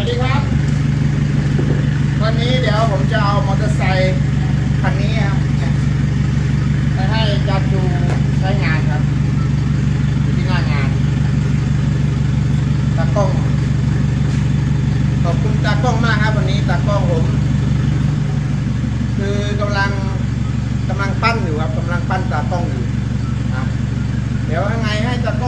วัสดีครับ วันนี้เดี๋ยวผมจะเอามอเตอร์ไซค์คันนี้ครับไปให้จัดดูใช้งานครับอยู่ที่หน้างานตากล้องขอบคุณตากล้องมากครับ วันนี้ตากล้องผม คือกำลังกำลังปั้นอยู่ครับกำลังปั้นตากล้องอยู่ครับเดี๋ยวยังไงให้ตากล้อง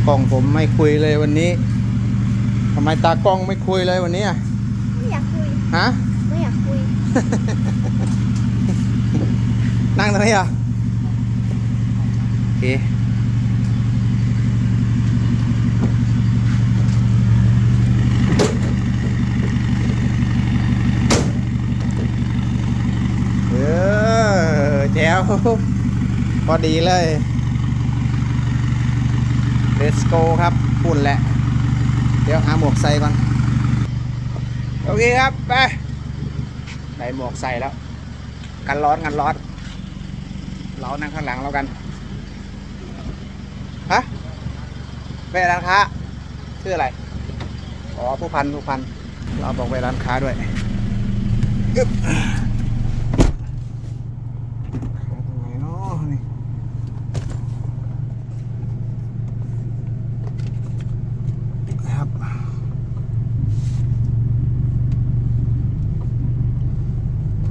ากล้องผมไม่คุยเลยวันนี้ทำไมตากล้องไม่คุยเลยวันนี้อะไม่อยากคุย ฮะ ไม่อยากคุย นั่งตรงนี้เหรอะโอเคเออแจ๋วพอดีเลย let's go ครับปุ่นแหละ เดี๋ยวหาหมวกใส่ก่อน โอเคครับไปได้หมวกใส่แล้ว กันร้อนกันร้อน เรานั่งข้างหลังแล้วกัน ฮะไปร้านค้าชื่ออะไร อ๋อผู้พันผู้พัน เราบอกไปร้านค้าด้วยอึ๊บไปตรงไหนเนาะนี่ครับ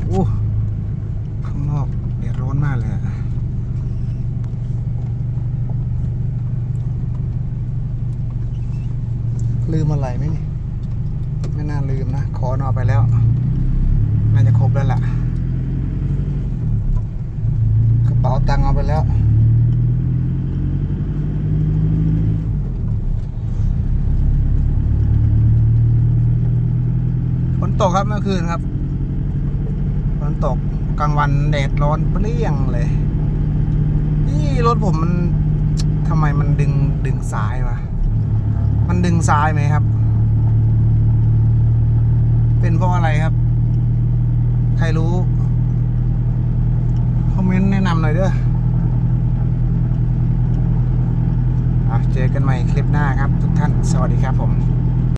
โอ้ข้างนอกเดือดร้อนมากเลยอะลืมอะไรไหมนี่ ไม่น่า ลืมนะขอนอไปแล้วน่าจะครบแล้วล่ะกระเป๋าตังค์เอาไปแล้วฝนตกครับเมื่อคืนครับฝนตกกลางวันแดดร้อนเปรี้ยงเลยนี่รถผมมันทำไมมันดึงดึงซ้ายวะมันดึงซ้ายไหมครับ เป็นเพราะอะไรครับ ใครรู้คอมเมนต์แนะนำหน่อยเด้ออะเจอกันใหม่คลิปหน้าครับ ทุกท่าน สวัสดีครับผม